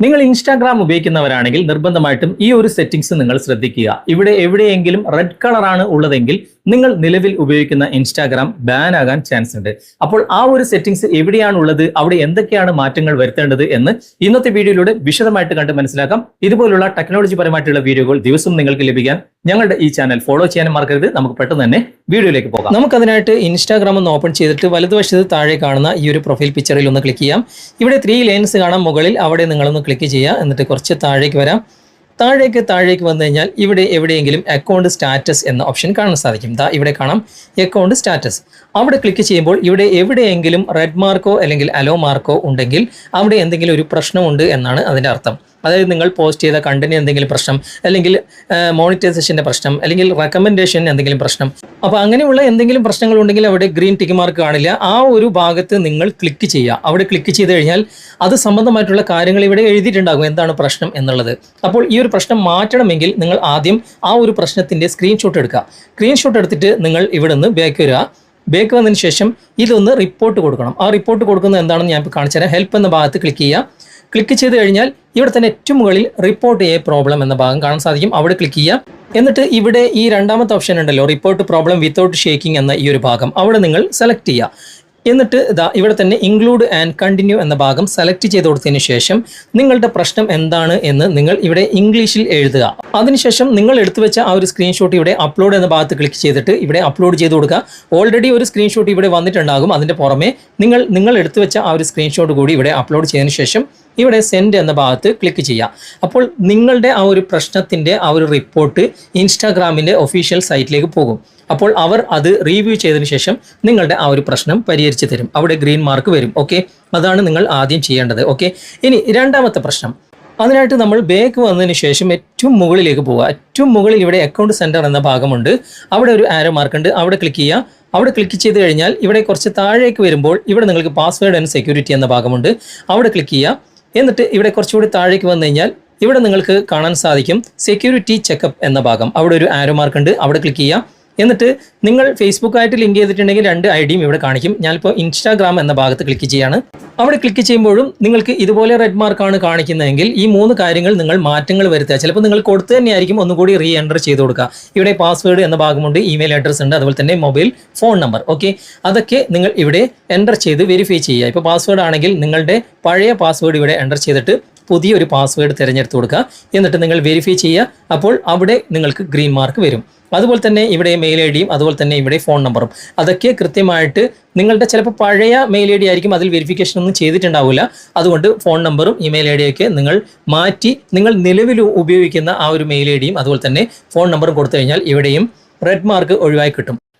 നിങ്ങൾ ഇൻസ്റ്റാഗ്രാം ഉപയോഗിക്കുന്നവരാണെങ്കിൽ നിർബന്ധമായിട്ടും ഈ ഒരു സെറ്റിംഗ്സ് നിങ്ങൾ ശ്രദ്ധിക്കുക. ഇവിടെ എവിടെയെങ്കിലും റെഡ് കളറാണ് ഉള്ളതെങ്കിൽ നിങ്ങൾ നിലവിൽ ഉപയോഗിക്കുന്ന ഇൻസ്റ്റാഗ്രാം ബാൻ ആകാൻ ചാൻസ് ഉണ്ട്. അപ്പോൾ ആ ഒരു സെറ്റിംഗ്സ് എവിടെയാണ് ഉള്ളത് അവിടെ എന്തൊക്കെയാണ് മാറ്റങ്ങൾ വരുത്തേണ്ടത് എന്ന് ഇന്നത്തെ വീഡിയോയിലൂടെ വിശദമായിട്ട് കണ്ട് മനസ്സിലാക്കാം. ഇതുപോലുള്ള ടെക്നോളജി പരമായിട്ടുള്ള വീഡിയോകൾ ദിവസം നിങ്ങൾക്ക് ലഭിക്കാൻ ഞങ്ങളുടെ ഈ ചാനൽ ഫോളോ ചെയ്യാൻ മറക്കരുത്. നമുക്ക് പെട്ടെന്ന് തന്നെ വീഡിയോയിലേക്ക് പോകാം. നമുക്കതിനായിട്ട് ഇൻസ്റ്റാഗ്രാം ഒന്ന് ഓപ്പൺ ചെയ്തിട്ട് വലതുവശത്ത് താഴെ കാണുന്ന ഈ ഒരു പ്രൊഫൈൽ പിക്ചറിൽ ഒന്ന് ക്ലിക്ക് ചെയ്യാം. ഇവിടെ ത്രീ ലൈൻസ് കാണാം. മുകളിൽ അവിടെ നിങ്ങളൊന്ന് ക്ലിക്ക് ചെയ്യുക. എന്നിട്ട് കുറച്ച് താഴേക്ക് വരാം. താഴേക്ക് താഴേക്ക് വന്നു കഴിഞ്ഞാൽ ഇവിടെ എവിടെയെങ്കിലും അക്കൗണ്ട് സ്റ്റാറ്റസ് എന്ന ഓപ്ഷൻ കാണാൻ സാധിക്കും. ദാ ഇവിടെ കാണാം അക്കൗണ്ട് സ്റ്റാറ്റസ് അവിടെ ക്ലിക്ക് ചെയ്യുമ്പോൾ ഇവിടെ എവിടെയെങ്കിലും റെഡ് മാർക്കോ അല്ലെങ്കിൽ അലോ മാർക്കോ ഉണ്ടെങ്കിൽ അവിടെ എന്തെങ്കിലും ഒരു പ്രശ്നമുണ്ട് എന്നാണ് അതിന്റെ അർത്ഥം. അതായത് നിങ്ങൾ പോസ്റ്റ് ചെയ്ത കണ്ടന്റ് എന്തെങ്കിലും പ്രശ്നം അല്ലെങ്കിൽ മോണിറ്റൈസേഷന്റെ പ്രശ്നം അല്ലെങ്കിൽ റെക്കമെൻഡേഷൻ എന്തെങ്കിലും പ്രശ്നം. അപ്പോൾ അങ്ങനെയുള്ള എന്തെങ്കിലും പ്രശ്നങ്ങൾ ഉണ്ടെങ്കിൽ അവിടെ ഗ്രീൻ ടിക്ക് മാർക്ക് കാണില്ല. ആ ഒരു ഭാഗത്ത് നിങ്ങൾ ക്ലിക്ക് ചെയ്യുക. അവിടെ ക്ലിക്ക് ചെയ്ത് കഴിഞ്ഞാൽ അത് സംബന്ധമായിട്ടുള്ള കാര്യങ്ങൾ ഇവിടെ എഴുതിയിട്ടുണ്ടാകും. എന്താണ് പ്രശ്നം എന്നുള്ളത്. അപ്പോൾ ഈ ഒരു പ്രശ്നം മാറ്റണമെങ്കിൽ നിങ്ങൾ ആദ്യം ആ ഒരു പ്രശ്നത്തിന്റെ സ്ക്രീൻഷോട്ട് എടുക്കുക. സ്ക്രീൻഷോട്ട് എടുത്തിട്ട് നിങ്ങൾ ഇവിടെ നിന്ന് ബാക്ക് വരിക. ബേക്ക് വന്നതിന് ശേഷം ഇതൊന്ന് റിപ്പോർട്ട് കൊടുക്കണം. ആ റിപ്പോർട്ട് കൊടുക്കുന്നത് എന്താണെന്ന് ഞാൻ ഇപ്പോൾ കാണിച്ചു തരാം ഹെൽപ്പ് എന്ന ഭാഗത്ത് ക്ലിക്ക് ചെയ്യുക. ക്ലിക്ക് ചെയ്ത് കഴിഞ്ഞാൽ ഇവിടെ തന്നെ ഏറ്റവും മുകളിൽ റിപ്പോർട്ട് എ പ്രോബ്ലം എന്ന ഭാഗം കാണാൻ സാധിക്കും. അവിടെ ക്ലിക്ക് ചെയ്യുക. എന്നിട്ട് ഇവിടെ ഈ രണ്ടാമത്തെ ഓപ്ഷൻ ഉണ്ടല്ലോ റിപ്പോർട്ട് പ്രോബ്ലം വിത്തൗട്ട് ഷേക്കിംഗ് എന്ന ഈ ഒരു ഭാഗം. അവിടെ നിങ്ങൾ സെലക്ട് ചെയ്യുക. എന്നിട്ട് ഇതാ ഇവിടെ തന്നെ ഇൻക്ലൂഡ് ആൻഡ് കണ്ടിന്യൂ എന്ന ഭാഗം സെലക്ട് ചെയ്ത് കൊടുത്തതിന് ശേഷം നിങ്ങളുടെ പ്രശ്നം എന്താണ് എന്ന് നിങ്ങൾ ഇവിടെ ഇംഗ്ലീഷിൽ എഴുതുക. അതിനുശേഷം നിങ്ങൾ എടുത്തു വെച്ച ആ ഒരു സ്ക്രീൻഷോട്ട് ഇവിടെ അപ്ലോഡ് എന്ന ഭാഗത്ത് ക്ലിക്ക് ചെയ്തിട്ട് ഇവിടെ അപ്ലോഡ് ചെയ്ത് കൊടുക്കുക. ഓൾറെഡി ഒരു സ്ക്രീൻഷോട്ട് ഇവിടെ വന്നിട്ടുണ്ടാകും. അതിന്റെ പുറമെ നിങ്ങൾ നിങ്ങൾ എടുത്തു വെച്ച ആ ഒരു സ്ക്രീൻഷോട്ട് കൂടി ഇവിടെ അപ്ലോഡ് ചെയ്തതിന് ശേഷം ഇവിടെ സെൻഡ് എന്ന ഭാഗത്ത് ക്ലിക്ക് ചെയ്യാം. അപ്പോൾ നിങ്ങളുടെ ആ ഒരു പ്രശ്നത്തിന്റെ ആ ഒരു റിപ്പോർട്ട് ഇൻസ്റ്റാഗ്രാമിന്റെ ഒഫീഷ്യൽ സൈറ്റിലേക്ക് പോകും. അപ്പോൾ അവർ അത് റിവ്യൂ ചെയ്തതിന് ശേഷം നിങ്ങളുടെ ആ ഒരു പ്രശ്നം പരിഹരിച്ച് തരും. അവിടെ ഗ്രീൻ മാർക്ക് വരും. ഓക്കെ അതാണ് നിങ്ങൾ ആദ്യം ചെയ്യേണ്ടത്. ഓക്കെ ഇനി രണ്ടാമത്തെ പ്രശ്നം. അതിനായിട്ട് നമ്മൾ ബേക്ക് വന്നതിന് ശേഷം ഏറ്റവും മുകളിലേക്ക് പോവുക. ഏറ്റവും മുകളിൽ ഇവിടെ അക്കൗണ്ട് സെന്റർ എന്ന ഭാഗമുണ്ട്. അവിടെ ഒരു ആരോ മാർക്ക് ഉണ്ട്. അവിടെ ക്ലിക്ക് ചെയ്യുക. അവിടെ ക്ലിക്ക് ചെയ്ത് കഴിഞ്ഞാൽ ഇവിടെ കുറച്ച് താഴേക്ക് വരുമ്പോൾ ഇവിടെ നിങ്ങൾക്ക് പാസ്വേഡ് ആൻഡ് സെക്യൂരിറ്റി എന്ന ഭാഗമുണ്ട്. അവിടെ ക്ലിക്ക് ചെയ്യുക. എന്നിട്ട് ഇവിടെ കുറച്ചുകൂടി താഴേക്ക് വന്നു കഴിഞ്ഞാൽ ഇവിടെ നിങ്ങൾക്ക് കാണാൻ സാധിക്കും സെക്യൂരിറ്റി ചെക്കപ്പ് എന്ന ഭാഗം. അവിടെ ഒരു ആരോ മാർക്ക് ഉണ്ട്. അവിടെ ക്ലിക്ക് ചെയ്യുക എന്നിട്ട് നിങ്ങൾ ഫേസ്ബുക്കായിട്ട് ലിങ്ക് ചെയ്തിട്ടുണ്ടെങ്കിൽ രണ്ട് ഐ ഡിയും ഇവിടെ കാണിക്കും. ഞാനിപ്പോൾ ഇൻസ്റ്റാഗ്രാം എന്ന ഭാഗത്ത് ക്ലിക്ക് ചെയ്യാണ്. അവിടെ ക്ലിക്ക് ചെയ്യുമ്പോഴും നിങ്ങൾക്ക് ഇതുപോലെ റെഡ് മാർക്കാണ് കാണിക്കുന്നതെങ്കിൽ ഈ മൂന്ന് കാര്യങ്ങൾ നിങ്ങൾ മാറ്റങ്ങൾ വരുത്തുക. ചിലപ്പോൾ നിങ്ങൾ കൊടുത്തു തന്നെയായിരിക്കും ഒന്നുകൂടി റീ എന്റർ ചെയ്ത് കൊടുക്കുക. ഇവിടെ പാസ്വേഡ് എന്ന ഭാഗമുണ്ട് ഇമെയിൽ അഡ്രസ്സ് ഉണ്ട് അതുപോലെ തന്നെ മൊബൈൽ ഫോൺ നമ്പർ ഓക്കെ അതൊക്കെ നിങ്ങൾ ഇവിടെ എന്റർ ചെയ്ത് വെരിഫൈ ചെയ്യുക. ഇപ്പോൾ പാസ്വേഡ് ആണെങ്കിൽ നിങ്ങളുടെ പഴയ പാസ്വേഡ് ഇവിടെ എന്റർ ചെയ്തിട്ട് പുതിയൊരു പാസ്വേഡ് തിരഞ്ഞെടുത്ത് കൊടുക്കുക. എന്നിട്ട് നിങ്ങൾ വെരിഫൈ ചെയ്യുക. അപ്പോൾ അവിടെ നിങ്ങൾക്ക് ഗ്രീൻ മാർക്ക് വരും. അതുപോലെ തന്നെ ഇവിടെ മെയിൽ ഐ ഡിയും അതുപോലെ തന്നെ ഇവിടെ ഫോൺ നമ്പറും അതൊക്കെ കൃത്യമായിട്ട് നിങ്ങളുടെ ചിലപ്പോൾ പഴയ മെയിൽ ഐ ഡി ആയിരിക്കും അതിൽ വെരിഫിക്കേഷൻ ഒന്നും ചെയ്തിട്ടുണ്ടാവില്ല. അതുകൊണ്ട് ഫോൺ നമ്പറും ഇമെയിൽ ഐ ഡിയൊക്കെ നിങ്ങൾ മാറ്റി നിങ്ങൾ നിലവിൽ ഉപയോഗിക്കുന്ന ആ ഒരു മെയിൽ ഐ ഡിയും അതുപോലെ തന്നെ ഫോൺ നമ്പറും കൊടുത്തു കഴിഞ്ഞാൽ ഇവിടെയും റെഡ് മാർക്ക് ഒഴിവായി കിട്ടും.